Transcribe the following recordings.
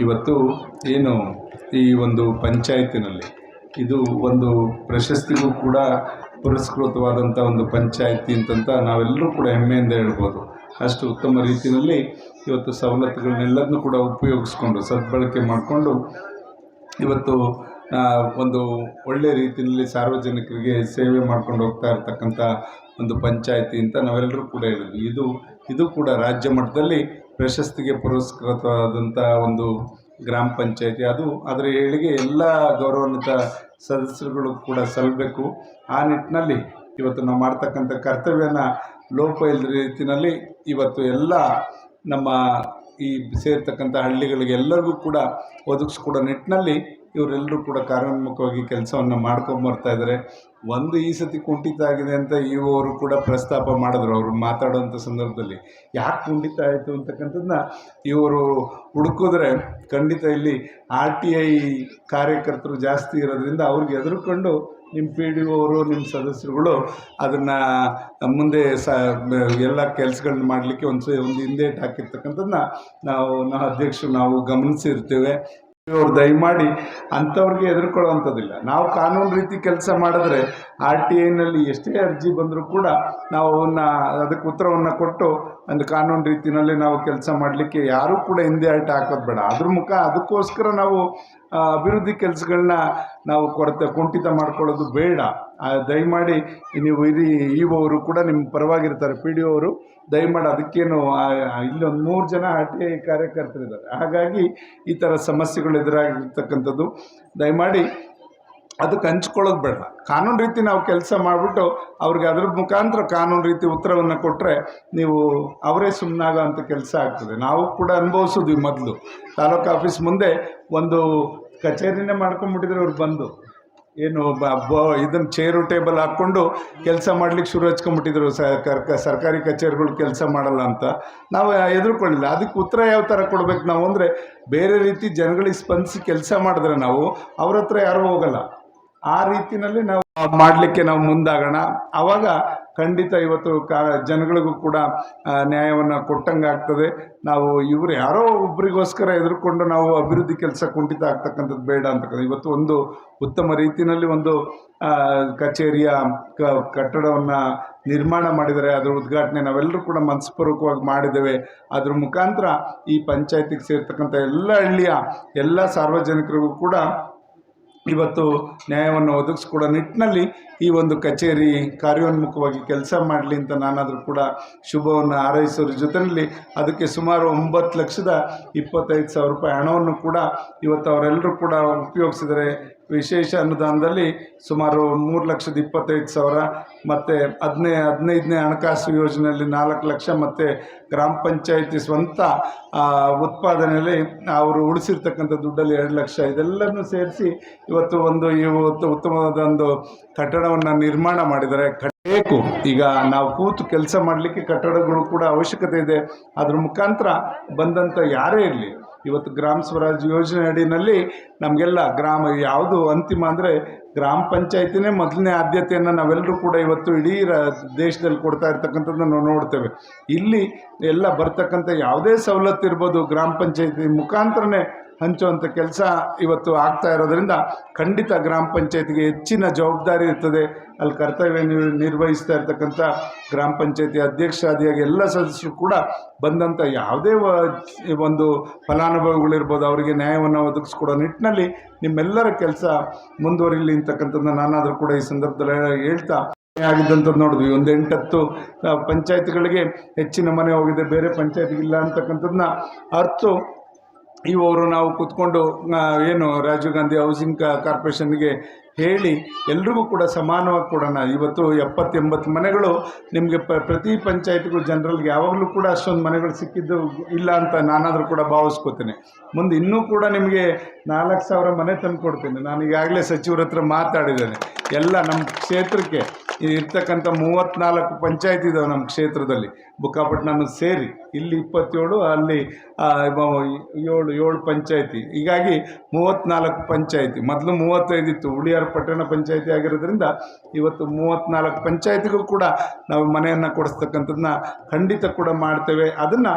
ಇವತ್ತು ಏನು ಈ ಒಂದು ಪಂಚಾಯತಿನಲ್ಲಿ, ಇದು ಒಂದು ಪ್ರಶಸ್ತಿಗೂ ಕೂಡ ಪುರಸ್ಕೃತವಾದಂಥ ಒಂದು ಪಂಚಾಯಿತಿ ಅಂತಂತ ನಾವೆಲ್ಲರೂ ಕೂಡ ಹೆಮ್ಮೆಯಿಂದ ಹೇಳ್ಬೋದು. ಅಷ್ಟು ಉತ್ತಮ ರೀತಿಯಲ್ಲಿ ಇವತ್ತು ಸವಲತ್ತುಗಳನ್ನೆಲ್ಲದನ್ನೂ ಕೂಡ ಉಪಯೋಗಿಸ್ಕೊಂಡು, ಸದ್ಬಳಕೆ ಮಾಡಿಕೊಂಡು ಇವತ್ತು ಒಂದು ಒಳ್ಳೆ ರೀತಿಯಲ್ಲಿ ಸಾರ್ವಜನಿಕರಿಗೆ ಸೇವೆ ಮಾಡ್ಕೊಂಡು ಹೋಗ್ತಾ ಇರ್ತಕ್ಕಂಥ ಒಂದು ಪಂಚಾಯಿತಿ ಅಂತ ನಾವೆಲ್ಲರೂ ಕೂಡ ಹೇಳಿದ್ವಿ ಇದು ಇದು ಕೂಡ ರಾಜ್ಯ ಮಟ್ಟದಲ್ಲಿ ಪ್ರಶಸ್ತಿಗೆ ಪುರಸ್ಕೃತವಾದಂಥ ಒಂದು ಗ್ರಾಮ ಪಂಚಾಯತಿ. ಅದು ಅದರ ಏಳಿಗೆ ಎಲ್ಲ ಗೌರವಾನ್ವಿತ ಸದಸ್ಯರುಗಳು ಕೂಡ ಸಲ್ಲಬೇಕು. ಆ ನಿಟ್ಟಿನಲ್ಲಿ ಇವತ್ತು ನಾವು ಮಾಡ್ತಕ್ಕಂಥ ಕರ್ತವ್ಯನ ಲೋಪ ಇಲ್ಲದ ರೀತಿಯಲ್ಲಿ ಇವತ್ತು ಎಲ್ಲ ನಮ್ಮ ಈ ಸೇರ್ತಕ್ಕಂಥ ಹಳ್ಳಿಗಳಿಗೆ ಎಲ್ಲರಿಗೂ ಕೂಡ ಒದಗಿಸ್ಕೊಡೋ ನಿಟ್ಟಿನಲ್ಲಿ ಇವರೆಲ್ಲರೂ ಕೂಡ ಕಾರ್ಯೋನ್ಮುಖವಾಗಿ ಕೆಲಸವನ್ನು ಮಾಡ್ಕೊಂಬರ್ತಾ ಇದ್ದಾರೆ ಒಂದು ಈ ಸತಿ ಕುಂಠಿತ ಆಗಿದೆ ಅಂತ ಇವರು ಕೂಡ ಪ್ರಸ್ತಾಪ ಮಾಡಿದ್ರು. ಅವರು ಮಾತಾಡುವಂಥ ಸಂದರ್ಭದಲ್ಲಿ ಯಾಕೆ ಕುಂಠಿತ ಆಯಿತು ಅಂತಕ್ಕಂಥದ್ದನ್ನ ಇವರು ಹುಡುಕಿದ್ರೆ ಖಂಡಿತ ಇಲ್ಲಿ ಆರ್ ಟಿ ಐ ಕಾರ್ಯಕರ್ತರು ಜಾಸ್ತಿ ಇರೋದ್ರಿಂದ ಅವ್ರಿಗೆ ಎದುರುಕೊಂಡು ನಿಮ್ಮ ಪಿ ಡಿ ಅವರು ನಿಮ್ಮ ಸದಸ್ಯರುಗಳು ಅದನ್ನು ಮುಂದೆ ಸ ಎಲ್ಲ ಕೆಲಸಗಳನ್ನ ಮಾಡಲಿಕ್ಕೆ ಒಂದು ಒಂದು ಹಿಂದೇಟ್ ಹಾಕಿರ್ತಕ್ಕಂಥದ್ದನ್ನ ನಾವು ನಾವು ಅಧ್ಯಕ್ಷರು ನಾವು ಗಮನಿಸಿರ್ತೇವೆ. ಅವ್ರು ದಯಮಾಡಿ ಅಂಥವ್ರಿಗೆ ಹೆದರ್ಕೊಳ್ಳುವಂಥದ್ದಿಲ್ಲ ನಾವು ಕಾನೂನು ರೀತಿ ಕೆಲಸ ಮಾಡಿದ್ರೆ ಆರ್ ಟಿ ಐನಲ್ಲಿ ಎಷ್ಟೇ ಅರ್ಜಿ ಬಂದರೂ ಕೂಡ ನಾವು ಅವನ್ನ, ಅದಕ್ಕೆ ಉತ್ತರವನ್ನು ಕೊಟ್ಟು ಒಂದು ಕಾನೂನು ರೀತಿಯಲ್ಲಿ ನಾವು ಕೆಲಸ ಮಾಡಲಿಕ್ಕೆ ಯಾರೂ ಕೂಡ ಹಿಂದೆ ಆಟ ಹಾಕೋದು ಬೇಡ. ಅದ್ರ ಮುಖ ಅದಕ್ಕೋಸ್ಕರ ನಾವು ಅಭಿವೃದ್ಧಿ ಕೆಲಸಗಳನ್ನ ನಾವು ಕೊರತೆ, ಕುಂಠಿತ ಮಾಡ್ಕೊಳ್ಳೋದು ಬೇಡ. ದಯಮಾಡಿ ನೀವು ಇರಿ ಇ ಅವರು ಕೂಡ ನಿಮ್ಮ ಪರವಾಗಿರ್ತಾರೆ ಪಿ ಡಿ ಅವರು. ದಯಮಾಡಿ ಅದಕ್ಕೇನು ಇಲ್ಲೊಂದು ಮೂರು ಜನ ಆರ್ ಟಿ ಐ ಕಾರ್ಯಕರ್ತರಿದ್ದಾರೆ. ಹಾಗಾಗಿ ಈ ಥರ ಸಮಸ್ಯೆಗಳು ಎದುರಾಗಿರ್ತಕ್ಕಂಥದ್ದು, ದಯಮಾಡಿ ಅದಕ್ಕೆ ಹಂಚ್ಕೊಳ್ಳೋದು ಬೇಡ. ಕಾನೂನು ರೀತಿ ನಾವು ಕೆಲಸ ಮಾಡಿಬಿಟ್ಟು ಅವ್ರಿಗೆ ಅದ್ರ ಮುಖಾಂತರ ಕಾನೂನು ರೀತಿ ಉತ್ತರವನ್ನು ಕೊಟ್ಟರೆ ನೀವು ಅವರೇ ಸುಮ್ಮನಾಗೋ ಅಂತ ಕೆಲಸ ಆಗ್ತದೆ. ನಾವು ಕೂಡ ಅನುಭವಿಸಿದ್ವಿ ಮೊದಲು. ತಾಲೂಕು ಆಫೀಸ್ ಮುಂದೆ ಒಂದು ಕಚೇರಿನೇ ಮಾಡ್ಕೊಂಬಿಟ್ಟಿದ್ರೆ ಅವ್ರು ಬಂದು. ಏನು ಬ ಇದನ್ನ ಚೇರು ಟೇಬಲ್ ಹಾಕ್ಕೊಂಡು ಕೆಲಸ ಮಾಡ್ಲಿಕ್ಕೆ ಶುರು ಹಚ್ಕೊಂಡ್ಬಿಟ್ಟಿದ್ರು ಸರ್ ಸರ್ಕಾರಿ ಕಚೇರಿಗಳು ಕೆಲಸ ಮಾಡಲ್ಲ ಅಂತ. ನಾವು ಎದುರುಕೊಳ್ಳಿಲ್ಲ. ಅದಕ್ಕೆ ಉತ್ತರ ಯಾವ ಥರ ಕೊಡ್ಬೇಕು ನಾವು ಅಂದರೆ ಬೇರೆ ರೀತಿ ಜನಗಳಿಗೆ ಸ್ಪಂದಿಸಿ ಕೆಲಸ ಮಾಡಿದ್ರೆ ನಾವು ಅವ್ರ ಹತ್ರ ಯಾರೂ ಹೋಗಲ್ಲ. ಆ ರೀತಿಯಲ್ಲಿ ನಾವು ಮಾಡಲಿಕ್ಕೆ ನಾವು ಮುಂದಾಗೋಣ. ಆವಾಗ ಖಂಡಿತ ಇವತ್ತು ಕಾ ಜನಗಳಿಗೂ ಕೂಡ ನ್ಯಾಯವನ್ನು ಕೊಟ್ಟಂಗೆ ಆಗ್ತದೆ. ನಾವು ಇವರು ಯಾರೋ ಒಬ್ರಿಗೋಸ್ಕರ ಎದುರುಕೊಂಡು ನಾವು ಅಭಿವೃದ್ಧಿ ಕೆಲಸ ಕುಂಠಿತ ಆಗ್ತಕ್ಕಂಥದ್ದು ಬೇಡ ಅಂತಕ್ಕಂಥ ಇವತ್ತು ಒಂದು ಉತ್ತಮ ರೀತಿಯಲ್ಲಿ ಒಂದು ಕಚೇರಿಯ ಕಟ್ಟಡವನ್ನು ನಿರ್ಮಾಣ ಮಾಡಿದರೆ, ಅದರ ಉದ್ಘಾಟನೆ ನಾವೆಲ್ಲರೂ ಕೂಡ ಮನಸ್ಪೂರ್ವಕವಾಗಿ ಮಾಡಿದ್ದೇವೆ. ಅದ್ರ ಮುಖಾಂತರ ಈ ಪಂಚಾಯತಿಗೆ ಸೇರ್ತಕ್ಕಂಥ ಎಲ್ಲ ಹಳ್ಳಿಯ ಎಲ್ಲ ಸಾರ್ವಜನಿಕರಿಗೂ ಕೂಡ ಇವತ್ತು ನ್ಯಾಯವನ್ನು ಒದಗಿಸ್ಕೊಡೋ ನಿಟ್ಟಿನಲ್ಲಿ ಈ ಒಂದು ಕಚೇರಿ ಕಾರ್ಯೋನ್ಮುಖವಾಗಿ ಕೆಲಸ ಮಾಡಲಿ ಅಂತ ನಾನಾದರೂ ಕೂಡ ಶುಭವನ್ನು ಹಾರೈಸೋದ್ರ ಜೊತೆಯಲ್ಲಿ ಅದಕ್ಕೆ ಸುಮಾರು ಒಂಬತ್ತು ಲಕ್ಷದ ಇಪ್ಪತ್ತೈದು ಸಾವಿರ ರೂಪಾಯಿ ಹಣವನ್ನು ಕೂಡ ಇವತ್ತು ಅವರೆಲ್ಲರೂ ಕೂಡ ಉಪಯೋಗಿಸಿದರೆ ವಿಶೇಷ ಅನುದಾನದಲ್ಲಿ ಸುಮಾರು ಮೂರು ಲಕ್ಷದ ಇಪ್ಪತ್ತೈದು ಸಾವಿರ, ಮತ್ತು ಹದಿನೈ, ಹದಿನೈದನೇ ಹಣಕಾಸು ಯೋಜನೆಯಲ್ಲಿ ನಾಲ್ಕು ಲಕ್ಷ, ಮತ್ತು ಗ್ರಾಮ ಪಂಚಾಯಿತಿ ಸ್ವಂತ ಉತ್ಪಾದನೆಯಲ್ಲಿ ಅವರು ಉಳಿಸಿರ್ತಕ್ಕಂಥ ದುಡ್ಡಲ್ಲಿ ಎರಡು ಲಕ್ಷ, ಇದೆಲ್ಲನೂ ಸೇರಿಸಿ ಇವತ್ತು ಒಂದು, ಇವತ್ತು ಉತ್ತಮವಾದ ಒಂದು ಕಟ್ಟಡವನ್ನು ನಿರ್ಮಾಣ ಮಾಡಿದ್ದಾರೆ. ಬೇಕು. ಈಗ ನಾವು ಕೂತು ಕೆಲಸ ಮಾಡಲಿಕ್ಕೆ ಕಟ್ಟಡಗಳು ಕೂಡ ಅವಶ್ಯಕತೆ ಇದೆ. ಅದ್ರ ಮುಖಾಂತರ ಬಂದಂಥ ಯಾರೇ ಇರಲಿ, ಇವತ್ತು ಗ್ರಾಮ ಸ್ವರಾಜ್ ಯೋಜನೆ ಅಡಿನಲ್ಲಿ ನಮಗೆಲ್ಲ ಗ್ರಾಮ ಯಾವುದು ಅಂತಿಮ ಅಂದರೆ ಗ್ರಾಮ ಪಂಚಾಯತಿನೇ ಮೊದಲನೇ ಆದ್ಯತೆಯನ್ನು ನಾವೆಲ್ಲರೂ ಕೂಡ ಇವತ್ತು ಇಡೀ ದೇಶದಲ್ಲಿ ಕೊಡ್ತಾ ಇರ್ತಕ್ಕಂಥದ್ದನ್ನು ನಾವು ನೋಡ್ತೇವೆ. ಇಲ್ಲಿ ಎಲ್ಲ ಬರ್ತಕ್ಕಂಥ ಯಾವುದೇ ಸವಲತ್ತು ಇರ್ಬೋದು ಗ್ರಾಮ ಪಂಚಾಯತಿ ಮುಖಾಂತರನೇ ಹಂಚುವಂಥ ಕೆಲಸ ಇವತ್ತು ಆಗ್ತಾ ಇರೋದ್ರಿಂದ ಖಂಡಿತ ಗ್ರಾಮ ಪಂಚಾಯತಿಗೆ ಹೆಚ್ಚಿನ ಜವಾಬ್ದಾರಿ ಇರ್ತದೆ. ಅಲ್ಲಿ ಕರ್ತವ್ಯ ನಿರ್- ನಿರ್ವಹಿಸ್ತಾ ಇರ್ತಕ್ಕಂಥ ಗ್ರಾಮ ಪಂಚಾಯತಿ ಅಧ್ಯಕ್ಷಾದಿಯಾಗಿ ಎಲ್ಲ ಸದಸ್ಯರು ಕೂಡ ಬಂದಂಥ ಯಾವುದೇ ಒಂದು ಫಲಾನುಭವಿಗಳಿರ್ಬೋದು ಅವರಿಗೆ ನ್ಯಾಯವನ್ನು ಒದಗಿಸ್ಕೊಡೋ ನಿಟ್ಟಿನಲ್ಲಿ ನಿಮ್ಮೆಲ್ಲರ ಕೆಲಸ ಮುಂದುವರಿಲಿ ಅಂತಕ್ಕಂಥದ್ದು ನಾನಾದರೂ ಕೂಡ ಈ ಸಂದರ್ಭದಲ್ಲಿ ಹೇಳ್ತಾ ಆಗಿದ್ದಂಥದ್ದು ನೋಡಿದ್ವಿ. ಒಂದು ಎಂಟತ್ತು ಪಂಚಾಯತ್ಗಳಿಗೆ ಹೆಚ್ಚಿನ ಮನೆ ಹೋಗಿದೆ. ಬೇರೆ ಪಂಚಾಯತ್ಗಿಲ್ಲ ಅಂತಕ್ಕಂಥದ್ದನ್ನ ಅರ್ತು ಇವರು ನಾವು ಕೂತ್ಕೊಂಡು ಏನು ರಾಜೀವ್ ಗಾಂಧಿ ಹೌಸಿಂಗ್ ಕಾರ್ಪೊರೇಷನ್ಗೆ ಹೇಳಿ ಎಲ್ರಿಗೂ ಕೂಡ ಸಮಾನವಾಗಿ ಕೊಡೋಣ. ಇವತ್ತು ಎಪ್ಪತ್ತು ಎಂಬತ್ತು ಮನೆಗಳು ನಿಮಗೆ ಪ, ಪ್ರತಿ ಪಂಚಾಯತ್ಗಳು ಜನರಲ್ಗೆ ಯಾವಾಗಲೂ ಕೂಡ ಅಷ್ಟೊಂದು ಮನೆಗಳು ಸಿಕ್ಕಿದ್ದು ಇಲ್ಲ ಅಂತ ನಾನಾದರೂ ಕೂಡ ಭಾವಿಸ್ಕೋತೇನೆ. ಮುಂದೆ ಇನ್ನೂ ಕೂಡ ನಿಮಗೆ ನಾಲ್ಕು ಸಾವಿರ ಮನೆ ತಂದು ಕೊಡ್ತೇನೆ. ನಾನು ಈಗಾಗಲೇ ಸಚಿವರ ಹತ್ರ ಮಾತಾಡಿದ್ದೇನೆ. ಎಲ್ಲ ನಮ್ಮ ಕ್ಷೇತ್ರಕ್ಕೆ ಇರ್ತಕ್ಕಂಥ ಮೂವತ್ತ್ನಾಲ್ಕು ಪಂಚಾಯತ್ ಇದಾವೆ ನಮ್ಮ ಕ್ಷೇತ್ರದಲ್ಲಿ. ಬುಕ್ಕಾಪಟ್ಟಣ ಸೇರಿ. ಇಲ್ಲಿ ಇಪ್ಪತ್ತೇಳು, ಅಲ್ಲಿ ಏಳು ಏಳು ಪಂಚಾಯಿತಿ. ಹೀಗಾಗಿ ಮೂವತ್ತ್ನಾಲ್ಕು ಪಂಚಾಯಿತಿ. ಮೊದಲು ಮೂವತ್ತೈದು ಇತ್ತು. ಉಳಿಯಾರ ಪಟ್ಟಣ ಪಂಚಾಯಿತಿ ಆಗಿರೋದ್ರಿಂದ ಇವತ್ತು ಮೂವತ್ತ್ನಾಲ್ಕು ಪಂಚಾಯಿತಿಗೂ ಕೂಡ ನಾವು ಮನೆಯನ್ನು ಕೊಡಿಸ್ತಕ್ಕಂಥದ್ದನ್ನ ಖಂಡಿತ ಕೂಡ ಮಾಡ್ತೇವೆ. ಅದನ್ನು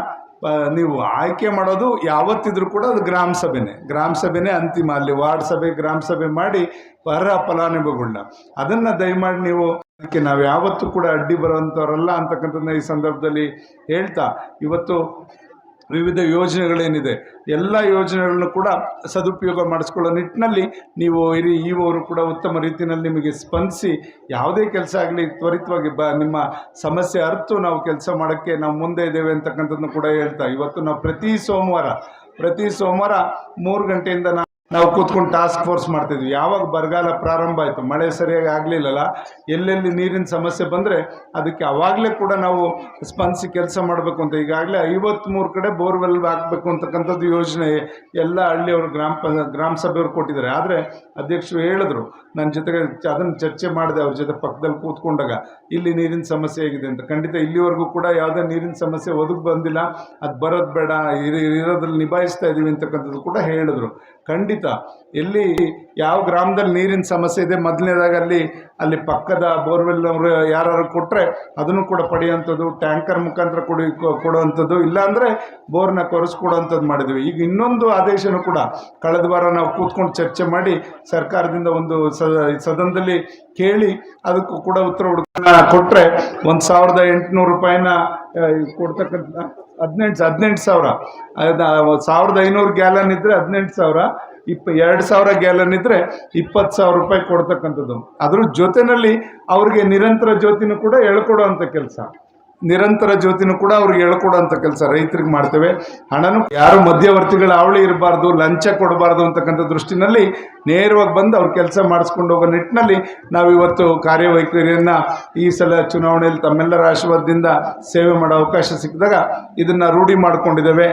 ನೀವು ಆಯ್ಕೆ ಮಾಡೋದು ಯಾವತ್ತಿದ್ರೂ ಕೂಡ ಅದು ಗ್ರಾಮ ಸಭೆನೇ. ಗ್ರಾಮ ಸಭೆನೇ ಅಂತಿಮ. ಅಲ್ಲಿ ವಾರ್ಡ್ ಸಭೆ, ಗ್ರಾಮ ಸಭೆ ಮಾಡಿ ಬರ ಫಲಾನುಭವಿಗಳನ್ನ ಅದನ್ನು ದಯಮಾಡಿ ನೀವು ಅದಕ್ಕೆ ನಾವು ಯಾವತ್ತೂ ಕೂಡ ಅಡ್ಡಿ ಬರೋವಂಥವ್ರಲ್ಲ ಅಂತಕ್ಕಂಥದ್ದನ್ನ ಈ ಸಂದರ್ಭದಲ್ಲಿ ಹೇಳ್ತಾ, ಇವತ್ತು ವಿವಿಧ ಯೋಜನೆಗಳೇನಿದೆ, ಎಲ್ಲ ಯೋಜನೆಗಳನ್ನು ಕೂಡ ಸದುಪಯೋಗ ಮಾಡಿಸ್ಕೊಳ್ಳೋ ನಿಟ್ಟಿನಲ್ಲಿ ನೀವು ಇರಿ ಈವರು ಕೂಡ ಉತ್ತಮ ರೀತಿಯಲ್ಲಿ ನಿಮಗೆ ಸ್ಪಂದಿಸಿ, ಯಾವುದೇ ಕೆಲಸ ಆಗಲಿ ತ್ವರಿತವಾಗಿ ಬ, ನಿಮ್ಮ ಸಮಸ್ಯೆ ಅರ್ತು ನಾವು ಕೆಲಸ ಮಾಡೋಕ್ಕೆ ನಾವು ಮುಂದೆ ಇದ್ದೇವೆ ಅಂತಕ್ಕಂಥದ್ದನ್ನು ಕೂಡ ಹೇಳ್ತಾ, ಇವತ್ತು ನಾವು ಪ್ರತಿ ಸೋಮವಾರ ಪ್ರತಿ ಸೋಮವಾರ ಮೂರು ಗಂಟೆಯಿಂದ ನಾವು ನಾವು ಕೂತ್ಕೊಂಡು ಟಾಸ್ಕ್ ಫೋರ್ಸ್ ಮಾಡ್ತಿದ್ವಿ. ಯಾವಾಗ ಬರಗಾಲ ಪ್ರಾರಂಭ ಆಯಿತು, ಮಳೆ ಸರಿಯಾಗಿ ಆಗಲಿಲ್ಲಲ್ಲ, ಎಲ್ಲೆಲ್ಲಿ ನೀರಿನ ಸಮಸ್ಯೆ ಬಂದರೆ ಅದಕ್ಕೆ ಅವಾಗಲೇ ಕೂಡ ನಾವು ಸ್ಪಂದಿಸಿ ಕೆಲಸ ಮಾಡಬೇಕು ಅಂತ. ಈಗಾಗಲೇ ಐವತ್ತ್ಮೂರು ಕಡೆ ಬೋರ್ವೆಲ್ ಹಾಕಬೇಕು ಅಂತಕ್ಕಂಥದ್ದು ಯೋಜನೆ ಎಲ್ಲ ಹಳ್ಳಿಯವರು, ಗ್ರಾಮ ಗ್ರಾಮ ಸಭೆಯವರು ಕೊಟ್ಟಿದ್ದಾರೆ. ಆದರೆ ಅಧ್ಯಕ್ಷರು ಹೇಳಿದ್ರು ನನ್ನ ಜೊತೆಗೆ ಅದನ್ನು ಚರ್ಚೆ ಮಾಡಿದೆ ಅವ್ರ ಜೊತೆ ಪಕ್ಕದಲ್ಲಿ ಕೂತ್ಕೊಂಡಾಗ. ಇಲ್ಲಿ ನೀರಿನ ಸಮಸ್ಯೆ ಆಗಿದೆ ಅಂತ. ಖಂಡಿತ ಇಲ್ಲಿವರೆಗೂ ಕೂಡ ಯಾವುದೇ ನೀರಿನ ಸಮಸ್ಯೆ ಒದಗಿ ಬಂದಿಲ್ಲ. ಅದು ಬರೋದು ಬೇಡ, ಇರ- ಇರೋದ್ರಲ್ಲಿ ನಿಭಾಯಿಸ್ತಾ ಇದ್ದೀವಿ ಅಂತಕ್ಕಂಥದ್ದು ಕೂಡ ಹೇಳಿದ್ರು. ಖಂಡಿತ ಎಲ್ಲಿ ಯಾವ ಗ್ರಾಮದಲ್ಲಿ ನೀರಿನ ಸಮಸ್ಯೆ ಇದೆ, ಮೊದಲನೇದಾಗಿ ಅಲ್ಲಿ ಅಲ್ಲಿ ಪಕ್ಕದ ಬೋರ್ವೆಲ್ ಅವರು ಯಾರು ಕೊಟ್ಟರೆ ಅದನ್ನು ಕೂಡ ಪಡೆಯುವಂಥದ್ದು, ಟ್ಯಾಂಕರ್ ಮುಖಾಂತರ ಕೊಡಿ ಕೊಡುವಂಥದ್ದು, ಇಲ್ಲಾಂದರೆ ಬೋರ್ನ ಕೊರೆಸ್ಕೊಡುವಂಥದ್ದು ಮಾಡಿದ್ವಿ. ಈಗ ಇನ್ನೊಂದು ಆದೇಶನೂ ಕೂಡ ಕಳೆದ ವಾರ ನಾವು ಕೂತ್ಕೊಂಡು ಚರ್ಚೆ ಮಾಡಿ ಸರ್ಕಾರದಿಂದ ಒಂದು ಸದನದಲ್ಲಿ ಕೇಳಿ ಅದಕ್ಕೂ ಕೂಡ ಉತ್ತರ ಹುಡುಕನ ಕೊಟ್ಟರೆ ಒಂದು ಸಾವಿರದ ಎಂಟುನೂರು ರೂಪಾಯಿನ ಕೊಡ್ತಕ್ಕಂಥ ಹದಿನೆಂಟು ಹದಿನೆಂಟು ಸಾವಿರ. ಸಾವಿರದ ಐನೂರು ಗ್ಯಾಲನ್ ಇದ್ದರೆ ಹದಿನೆಂಟು ಸಾವಿರ. ಇಪ್ಪ ಎರಡು ಸಾವಿರ ಗ್ಯಾಲನ್ ಇದ್ದರೆ ಇಪ್ಪತ್ತು ಸಾವಿರ ರೂಪಾಯಿ ಕೊಡ್ತಕ್ಕಂಥದ್ದು. ಅದ್ರ ಜೊತೆಯಲ್ಲಿ ಅವ್ರಿಗೆ ನಿರಂತರ ಜ್ಯೋತಿನೂ ಕೂಡ ಹೇಳ್ಕೊಡುವಂಥ ಕೆಲಸ. ನಿರಂತರ ಜ್ಯೋತಿನೂ ಕೂಡ ಅವ್ರಿಗೆ ಅಂತ ಕೆಲಸ ರೈತರಿಗೆ ಮಾಡ್ತೇವೆ. ಹಣನು ಯಾರು ಮಧ್ಯವರ್ತಿಗಳ ಅವಳಿ ಇರಬಾರ್ದು, ಲಂಚ ಕೊಡಬಾರ್ದು ಅಂತಕ್ಕಂಥ ದೃಷ್ಟಿನಲ್ಲಿ ನೇರವಾಗಿ ಬಂದು ಅವ್ರ ಕೆಲಸ ಮಾಡಿಸ್ಕೊಂಡು ಹೋಗೋ ನಿಟ್ಟಿನಲ್ಲಿ ನಾವು ಇವತ್ತು ಕಾರ್ಯವೈಖರಿಯನ್ನು ಈ ಸಲ ಚುನಾವಣೆಯಲ್ಲಿ ತಮ್ಮೆಲ್ಲರ ಆಶೀರ್ವಾದದಿಂದ ಸೇವೆ ಮಾಡೋ ಅವಕಾಶ ಸಿಕ್ಕಿದಾಗ ಇದನ್ನು ರೂಢಿ ಮಾಡ್ಕೊಂಡಿದ್ದೇವೆ.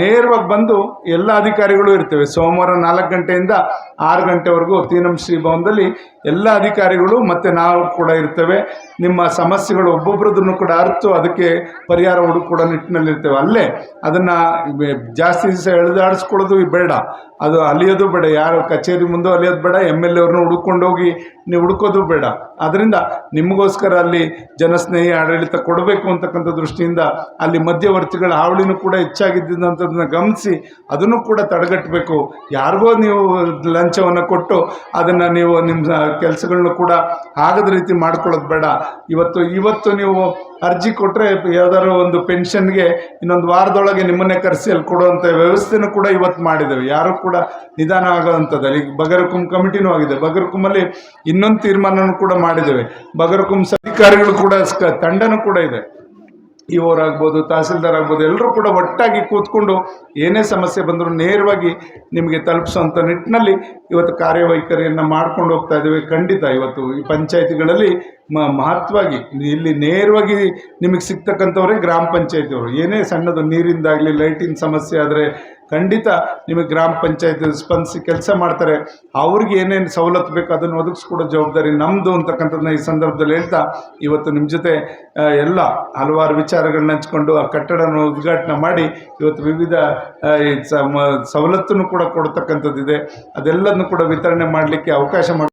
ನೇರವಾಗಿ ಬಂದು ಎಲ್ಲ ಅಧಿಕಾರಿಗಳು ಇರ್ತೇವೆ. ಸೋಮವಾರ ನಾಲ್ಕು ಗಂಟೆಯಿಂದ ಆರು ಗಂಟೆವರೆಗೂ ತೀನಂ ಶ್ರೀ ಭವನದಲ್ಲಿ ಎಲ್ಲ ಅಧಿಕಾರಿಗಳು ಮತ್ತು ನಾವು ಕೂಡ ಇರ್ತೇವೆ. ನಿಮ್ಮ ಸಮಸ್ಯೆಗಳು ಒಬ್ಬೊಬ್ಬರದನ್ನು ಕೂಡ ಅರ್ಥ ಅದಕ್ಕೆ ಪರಿಹಾರ ಹುಡುಕೋ ನಿಟ್ಟಿನಲ್ಲಿ ಇರ್ತೇವೆ ಅಲ್ಲೇ ಅದನ್ನು ಜಾಸ್ತಿ ದಿವಸ ಎಳೆದಾಡಿಸ್ಕೊಳ್ಳೋದು ಬೇಡ. ಅದು ಅಲಿಯೋದು ಬೇಡ ಯಾರು ಕಚೇರಿ ಮುಂದೆ ಅಲಿಯೋದು ಬೇಡ ಎಂ ಎಲ್ ಎವ್ರನ್ನ ಹುಡುಕೊಂಡು ಹೋಗಿ ನೀವು ಹುಡುಕೋದು ಬೇಡ. ಅದರಿಂದ ನಿಮಗೋಸ್ಕರ ಅಲ್ಲಿ ಜನಸ್ನೇಹಿ ಆಡಳಿತ ಕೊಡಬೇಕು ಅಂತಕ್ಕಂಥ ದೃಷ್ಟಿಯಿಂದ ಅಲ್ಲಿ ಮಧ್ಯವರ್ತಿಗಳ ಹಾವಳಿನೂ ಕೂಡ ಹೆಚ್ಚಾಗಿದ್ದಂಥದ್ದನ್ನ ಗಮನಿಸಿ ಅದನ್ನು ಕೂಡ ತಡೆಗಟ್ಟಬೇಕು. ಯಾರಿಗೋ ನೀವು ಲಂಚವನ್ನು ಕೊಟ್ಟು ಅದನ್ನು ನೀವು ನಿಮ್ಮ ಕೆಲಸಗಳನ್ನ ಕೂಡ ಆಗದ ರೀತಿ ಮಾಡ್ಕೊಳ್ಳೋದು ಬೇಡ. ಇವತ್ತು ಇವತ್ತು ನೀವು ಅರ್ಜಿ ಕೊಟ್ಟರೆ ಯಾವ್ದಾದ್ರು ಒಂದು ಪೆನ್ಷನ್ಗೆ ಇನ್ನೊಂದು ವಾರದೊಳಗೆ ನಿಮ್ಮನ್ನೇ ಕರೆಸಿ ಅಲ್ಲಿ ಕೊಡುವಂಥ ವ್ಯವಸ್ಥೆನೂ ಕೂಡ ಇವತ್ತು ಮಾಡಿದ್ದೇವೆ. ಯಾರು ಕೂಡ ನಿಧಾನ ಆಗೋವಂಥದ್ದು ಅಲ್ಲಿ ಬಗರ್ಕುಂ ಕಮಿಟಿನೂ ಆಗಿದೆ. ಬಗರ್ಕುಮಲ್ಲಿ ಇನ್ನೊಂದು ತೀರ್ಮಾನನೂ ಕೂಡ ಮಾಡಿದ್ದೇವೆ. ಬಗರ್ಕುಂ ಅಧಿಕಾರಿಗಳು ಕೂಡ ತಂಡನೂ ಕೂಡ ಇದೆ. ಇವರಾಗ್ಬೋದು ತಹಸೀಲ್ದಾರ್ ಆಗ್ಬೋದು, ಎಲ್ಲರೂ ಕೂಡ ಒಟ್ಟಾಗಿ ಕೂತ್ಕೊಂಡು ಏನೇ ಸಮಸ್ಯೆ ಬಂದರೂ ನೇರವಾಗಿ ನಿಮಗೆ ತಲುಪಿಸುವಂಥ ನಿಟ್ಟಿನಲ್ಲಿ ಇವತ್ತು ಕಾರ್ಯವೈಖರಿಯನ್ನು ಮಾಡ್ಕೊಂಡು ಹೋಗ್ತಾ ಇದ್ದೇವೆ ಖಂಡಿತ. ಇವತ್ತು ಈ ಪಂಚಾಯತಿಗಳಲ್ಲಿ ಮಹತ್ವವಾಗಿ ಇಲ್ಲಿ ನೇರವಾಗಿ ನಿಮಗೆ ಸಿಗ್ತಕ್ಕಂಥವ್ರೆ ಗ್ರಾಮ ಪಂಚಾಯತಿಯವರು. ಏನೇ ಸಣ್ಣದು ನೀರಿಂದಾಗಲಿ ಲೈಟಿನ ಸಮಸ್ಯೆ ಆದರೆ ಖಂಡಿತ ನಿಮಗೆ ಗ್ರಾಮ ಪಂಚಾಯತ್ ಸ್ಪಂದಿಸಿ ಕೆಲಸ ಮಾಡ್ತಾರೆ. ಅವ್ರಿಗೆ ಏನೇನು ಸವಲತ್ತು ಬೇಕು ಅದನ್ನು ಒದಗಿಸ್ಕೊಡೋ ಜವಾಬ್ದಾರಿ ನಮ್ಮದು ಅಂತಕ್ಕಂಥದ್ದನ್ನ ಈ ಸಂದರ್ಭದಲ್ಲಿ ಹೇಳ್ತಾ, ಇವತ್ತು ನಿಮ್ಮ ಜೊತೆ ಎಲ್ಲ ಹಲವಾರು ವಿಚಾರಗಳನ್ನ ಹಂಚ್ಕೊಂಡು ಆ ಕಟ್ಟಡನ ಉದ್ಘಾಟನೆ ಮಾಡಿ, ಇವತ್ತು ವಿವಿಧ ಸವಲತ್ತನ್ನು ಕೂಡ ಕೊಡ್ತಕ್ಕಂಥದ್ದಿದೆ. ಅದೆಲ್ಲದನ್ನು ಕೂಡ ವಿತರಣೆ ಮಾಡಲಿಕ್ಕೆ ಅವಕಾಶ ಮಾಡಿ